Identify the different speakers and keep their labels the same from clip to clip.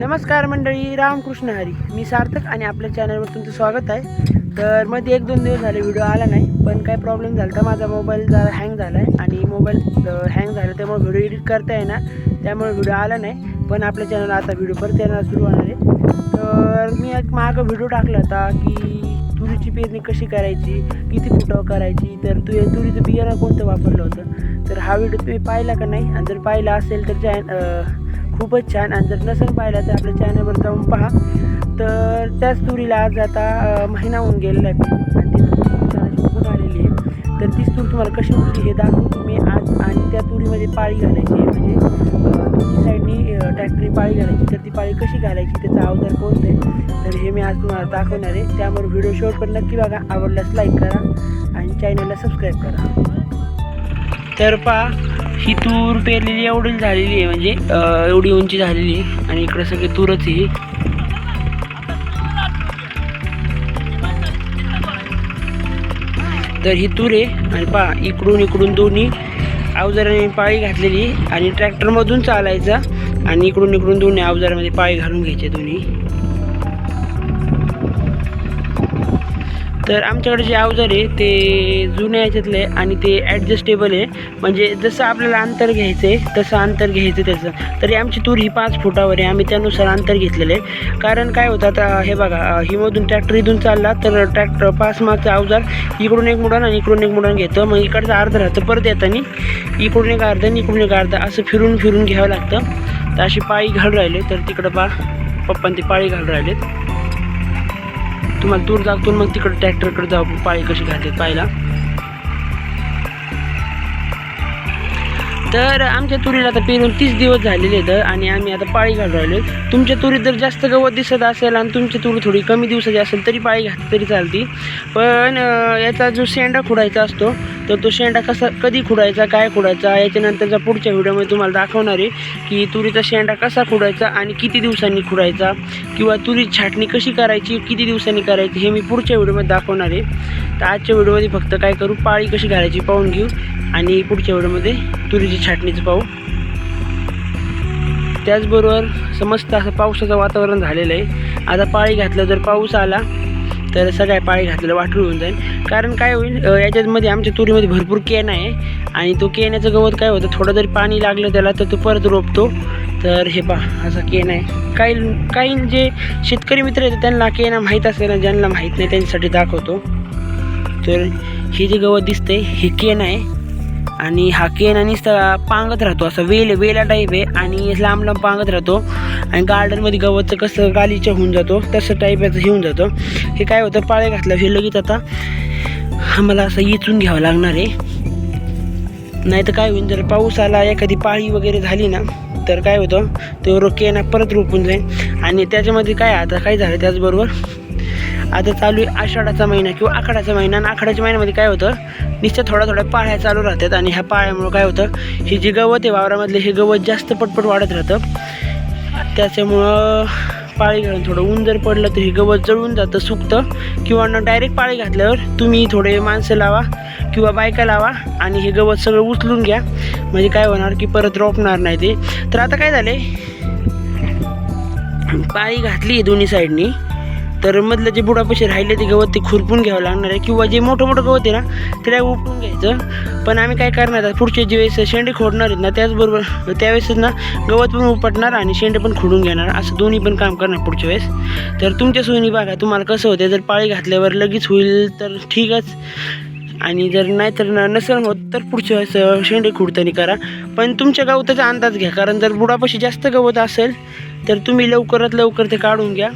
Speaker 1: नमस्कार मंडळी रामकृष्ण हरी. मी सार्थक आणि आपल्या चॅनलवर तुमचं स्वागत आहे. तर मध्ये एक दोन दिवस झाले व्हिडिओ आला नाही पण काय प्रॉब्लेम झाला तर माझा मोबाईल जरा हँग झाला आहे आणि मोबाईल हँग झाला त्यामुळे व्हिडिओ एडिट करता येणार त्यामुळे व्हिडिओ आला नाही पण आपल्या चॅनल आता व्हिडिओ परत येणार सुरू होणार आहे. तर मी एक मागं व्हिडिओ टाकला होता की तुरीची पेरणी कशी करायची किती फुटावं करायची तर तु तुरीचं बियाणं कोणतं वापरलं होतं? तर हा व्हिडिओ तुम्ही पाहिला का नाही? आणि जर पाहिला असेल तर चॅन खूपच छान. आणि जर नसेल पाहिला तर आपल्या चॅनलवर जाऊन पहा. तर त्याच तुरीला आज आता महिना होऊन गेलेला आहे. आणि ती तूर आलेली आहे. तर तीच तूर तुम्हाला कशी उगली हे दाखवून तुम्ही आज आणि त्या तुरीमध्ये पाळी घालायची आहे. म्हणजे दोन्ही साईडनी ट्रॅक्टरी पाळी घालायची. तर ती पाळी कशी घालायची त्याचा अवजार कोणतं आहे? तर हे मी आज तुम्हाला दाखवणार आहे. त्यामुळे व्हिडिओ शेवट पण नक्की बघा. आवडल्यास लाईक करा आणि चॅनलला सबस्क्राईब करा. तर पहा ही तूर पेरलेली एवढी झालेली आहे म्हणजे एवढी उंची झालेली आहे. आणि इकडं सगळी तूरच आहे. तर ही तूर आहे. आणि पहा इकडून इकडून दोन्ही अवजाराने पाळी घातलेली आणि ट्रॅक्टरमधून चालायचा. आणि इकडून इकडून दोन्ही अवजारामध्ये पाळी घालून घ्यायचे दोन्ही. तर आमच्याकडे जे अवजार आहे ते जुन्या याच्यातले आहे आणि ते ॲडजस्टेबल आहे. म्हणजे जसं आपल्याला अंतर घ्यायचं आहे तसं अंतर घ्यायचं त्याचं. तरी आमची तूर ही पाच फुटावर आहे. आम्ही त्यानुसार अंतर घेतलेलं आहे. कारण काय होतं आता हे बघा हिमधून ट्रॅक्टर इथून चालला तर ट्रॅक्टर पाच मागचं अवजार इकडून एक मुडान आणि इकडून एक मुडान घेतं. मग इकडचं अर्ध राहतं परत येताना इकडून एक अर्धा आणि इकडून एक अर्धा. असं फिरून फिरून घ्यावं लागतं. तर अशी पाळी घालून राहिले. तर तिकडं पा पप्पांनी ती पाळी घालून राहिलेत. तुम्हाला दूर दाखवून मग तिकडे ट्रॅक्टरकडे जाऊ आपण पाळी कशी घालते पाहायला? तर आमच्या तुरीला आता पेरून तीस दिवस झालेले आहेत आणि आम्ही आता पाळी घालून राहिलो तुमच्या तुरीत जर जास्त गवत दिसत असेल आणि तुमची तुरी थोडी कमी दिवसाची असेल तरी पाळी घात तरी चालती. पण याचा जो शेंडा खुडायचा असतो तर तो शेंडा कसा कधी खुडायचा काय खुडायचा याच्यानंतरच्या पुढच्या व्हिडिओमध्ये तुम्हाला दाखवणार आहे की तुरीचा शेंडा कसा खुडायचा आणि किती दिवसांनी खुडायचा किंवा तुरी छाटणी कशी करायची किती दिवसांनी करायची हे मी पुढच्या व्हिडिओमध्ये दाखवणार आहे. तर आजच्या व्हिडिओमध्ये फक्त काय करू पाळी कशी घालायची पाहून घेऊ आणि पुढच्या व्हिडिओमध्ये तुरीची छाटणीचं पाहू. त्याचबरोबर समस्त असं पावसाचं वातावरण झालेलं आहे. आता पाळी घातलं तर पाऊस आला. तर सगळ्या पाळी घातलेलं वाटून होऊन जाईल. कारण काय होईल याच्यामध्ये आमच्या तुरीमध्ये भरपूर केन आहे आणि तो केण्याचं गवत काय होतं थोडं जरी पाणी लागलं त्याला तर तो परत रोपतो. तर हे पा असा केन आहे. काही काही जे शेतकरी मित्र आहेत त्यांना केना माहीत असेल ना ज्यांना माहीत नाही त्यांच्यासाठी दाखवतो. तर हे जे गवत दिसतंय हे केन आहे. आणि हा केन आणि पांगत राहतो. असा वेल वेला टाईप आहे आणि लांब लांब पांगत राहतो. आणि गार्डनमध्ये गवतचं कसं गालीचं होऊन जातो तसं टाईप याचं होऊन जातं. हे काय होतं पाळे घातलं हे लगेच आता आम्हाला असं इचून घ्यावं लागणार आहे. नाही तर काय होईल जर पाऊस आला एखादी पाळी वगैरे झाली ना तर काय होतं तो रोकेना परत रोपून जाईल. आणि त्याच्यामध्ये काय आता काय झालं त्याचबरोबर आता चालू आहे आषाढाचा महिना किंवा आखाडाचा महिना. आणि आखाडाच्या महिन्यामध्ये काय होतं? निश्चित थोड्या थोड्या पाळ्या चालू राहतात. आणि ह्या पाळ्यामुळं काय होतं? हे जे गवत आहे वावरामधले हे गवत जास्त पटपट वाढत राहतं. त्याच्यामुळं पाळी घालून थोडं ऊन जर पडलं तर हे गवत जळून जातं सुकतं. किंवा न डायरेक्ट पाळी घातल्यावर तुम्ही थोडे माणसं लावा किंवा बायका लावा आणि हे गवत सगळं उचलून घ्या. म्हणजे काय होणार की परत रोपणार नाही ते. तर आता काय झाले पाळी घातली दोन्ही साईडनी. तर मधलं जे बुडापाशी राहिले ते गवत ते खुरपून घ्यावं लागणार आहे. किंवा जे मोठं मोठं गवत आहे ना त्याला उपटून घ्यायचं. पण आम्ही काय करणार आता पुढचे जे वेळेस शेंडे खोडणार आहेत ना त्याचबरोबर त्यावेळेसच ना गवत पण उपटणार आणि शेंडे पण खोडून घेणार. असं दोन्ही पण काम करणार पुढच्या वेळेस. तर तुमच्या सोयीने बघा तुम्हाला कसं होतं जर पाळी घातल्यावर लगेच होईल तर ठीकच. आणि जर नाही तर न- नसेल होत तर पुढच्या वेळेस शेंडे खुडतानी करा. पण तुमच्या गवताचा अंदाज घ्या कारण जर बुडापाशी जास्त गवत असेल तर तुम्ही लवकरात लवकर ते काढून घ्या.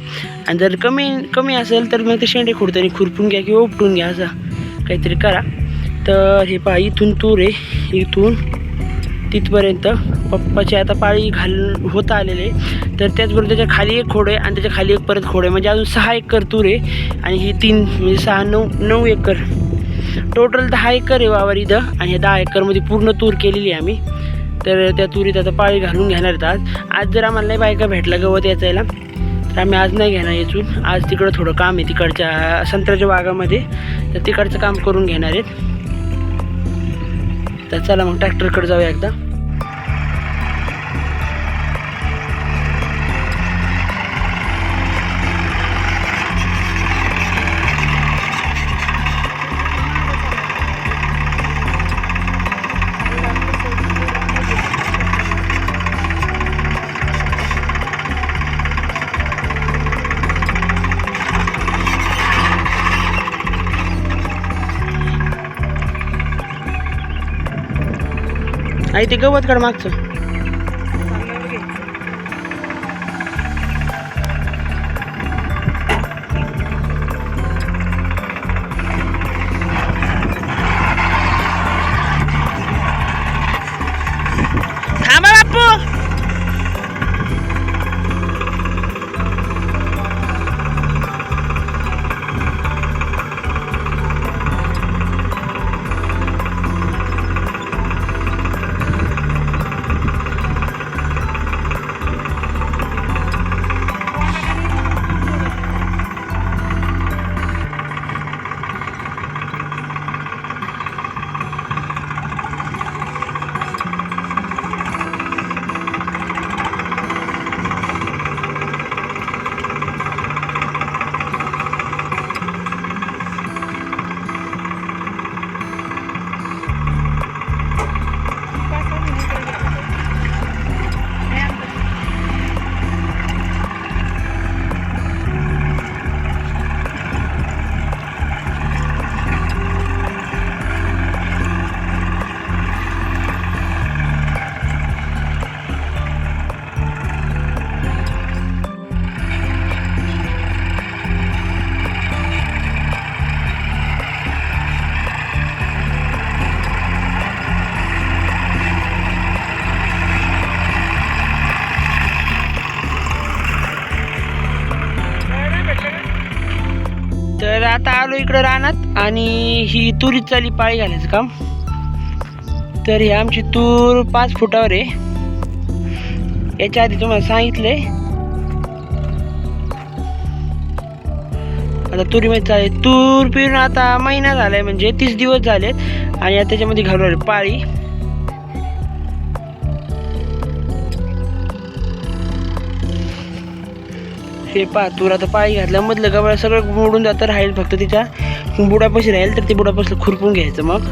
Speaker 1: आणि जर कमी कमी असेल तर मग ते शेंडे खुडतानी खुरपून घ्या किंवा उपटून घ्या असं काहीतरी करा. तर हे पहा इथून तूर आहे. इथून तिथपर्यंत पप्पाची आता पाळी घाल होता आलेले. तर त्याचबरोबर त्याच्याखाली एक खोड आहे आणि त्याच्याखाली एक परत खोड आहे. म्हणजे अजून सहा एकर तूर आहे आणि ही तीन म्हणजे सहा नऊ नऊ एकर. टोटल दहा एकर आहे वावर इथं आणि ह्या दहा एकरमध्ये पूर्ण तूर केलेली आहे आम्ही. तर त्या तुरीत आता पाळी घालून घेणार आहेत आज. आज जर आम्हाला नाही बायका भेटला गवत याचायला तर आम्ही आज नाही घेणार याचून आज तिकडं थोडं काम आहे तिकडच्या संत्र्याच्या बागामध्ये तर तिकडचं काम करून घेणार आहेत. तर चला मग ट्रॅक्टरकडे जाऊया एकदा. आई ते गवत काढ आलो इकडं रानात आणि ही तुरीत चाली पाळी घालायचं काम. तर ही आमची तूर पाच फुटावर आहे. याच्या आधी तुम्हाला सांगितलंय. आता तुरीमध्ये चालेल तूर पिरून आता महिना झालाय म्हणजे तीस दिवस झालेत. आणि आता त्याच्यामध्ये घालून आले पाळी. हे पा तूर आता पाय घातला मधलं गवळ सगळं मोडून जातं राहील फक्त तिच्या. बुडापाशी राहील तर ते बुडापासलं खुरपून घ्यायचं मग.